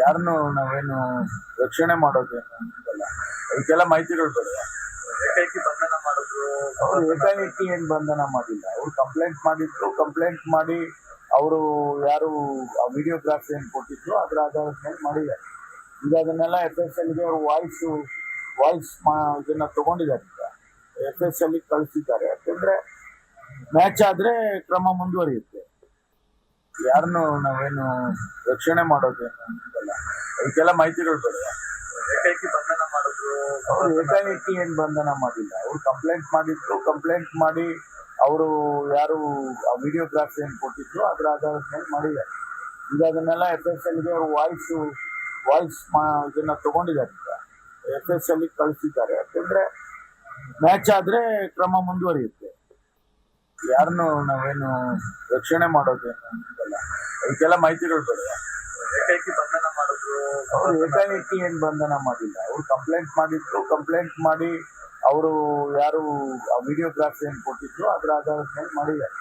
ಯಾರನ್ನು ನಾವೇನು ರಕ್ಷಣೆ ಮಾಡೋದು ಅಂತಲ್ಲ. ಅದಕ್ಕೆಲ್ಲ ಮಾಹಿತಿಗಳು ಬೇಡ. ಏಕೈಕಿ ಬಂಧನ ಮಾಡಿದ್ರು. ಅವ್ರು ಏಕಾಏಕಿ ಏನು ಬಂಧನ ಮಾಡಿಲ್ಲ. ಅವ್ರು ಕಂಪ್ಲೇಂಟ್ ಮಾಡಿದ್ರು ಕಂಪ್ಲೇಂಟ್ ಮಾಡಿ ಅವರು ಯಾರು ವಿಡಿಯೋಗ್ರಾಫಿ ಏನು ಕೊಟ್ಟಿದ್ರು ಅದರ ಆಧಾರದ ಮೇಲೆ ಮಾಡಿದ್ದಾರೆ. ಈಗ ಅದನ್ನೆಲ್ಲ ಎಫ್ ಎಸ್ ಎಲ್ಗೆ ವಾಯ್ಸು ವಾಯ್ಸ್ ವಾಯ್ಸ್ ಇದನ್ನ ತಗೊಂಡಿದ್ದಾರೆ ಈಗ. ಎಫ್ ಎಸ್ ಎಲ್ ಕಳಿಸಿದ್ದಾರೆ. ಯಾಕಂದ್ರೆ ಮ್ಯಾಚ್ ಆದ್ರೆ ಕ್ರಮ ಮುಂದುವರಿಯುತ್ತೆ. ಯಾರನ್ನು ನಾವೇನು ರಕ್ಷಣೆ ಮಾಡೋದೇನು ಅದಕ್ಕೆಲ್ಲ ಮಾಹಿತಿಗಳು ಬೇಡ. ಏಕೈಕಿ ಬಂಧನ ಮಾಡಿದ್ರು. ಅವ್ರು ಏಕಾಏಕಿ ಏನು ಬಂಧನ ಮಾಡಿಲ್ಲ. ಅವ್ರು ಕಂಪ್ಲೇಂಟ್ ಮಾಡಿದ್ರು. ಕಂಪ್ಲೇಂಟ್ ಮಾಡಿ ಅವರು ಯಾರು ವಿಡಿಯೋಗ್ರಾಫಿ ಏನು ಕೊಟ್ಟಿದ್ರು ಅದರ ಆಧಾರದ ಮೇಲೆ ಮಾಡಿದ್ದಾರೆ. ಈಗ ಅದನ್ನೆಲ್ಲ ಎಫ್ ಎಸ್ ಎಲ್ಗೆ ಅವ್ರು ವಾಯ್ಸ್ ವಾಯ್ಸ್ ಇದನ್ನ ತಗೊಂಡಿದ್ದಾರೆ ಈಗ. ಎಫ್ ಎಸ್ ಎಲ್ ಕಳಿಸಿದ್ದಾರೆ. ಯಾಕಂದ್ರೆ ಮ್ಯಾಚ್ ಆದ್ರೆ ಕ್ರಮ ಮುಂದುವರಿಯುತ್ತೆ. ಯಾರನ್ನು ನಾವೇನು ರಕ್ಷಣೆ ಮಾಡೋದೇನು ಅದಕ್ಕೆಲ್ಲ ಮಾಹಿತಿಗಳು ಬೇಡ. ಮಾಡಿದ್ರು ಅವ್ರು ಏಕಾಏಕಿ ಏನು ಬಂಧನ ಮಾಡಿಲ್ಲ. ಅವರು ಕಂಪ್ಲೇಂಟ್ ಮಾಡಿದ್ರು ಕಂಪ್ಲೇಂಟ್ ಮಾಡಿ ಅವರು ಯಾರು ವಿಡಿಯೋಗ್ರಾಫಿ ಏನ್ ಕೊಟ್ಟಿದ್ರು ಅದ್ರ ಆಧಾರದ ಮೇಲೆ ಮಾಡಿದ್ದಾರೆ.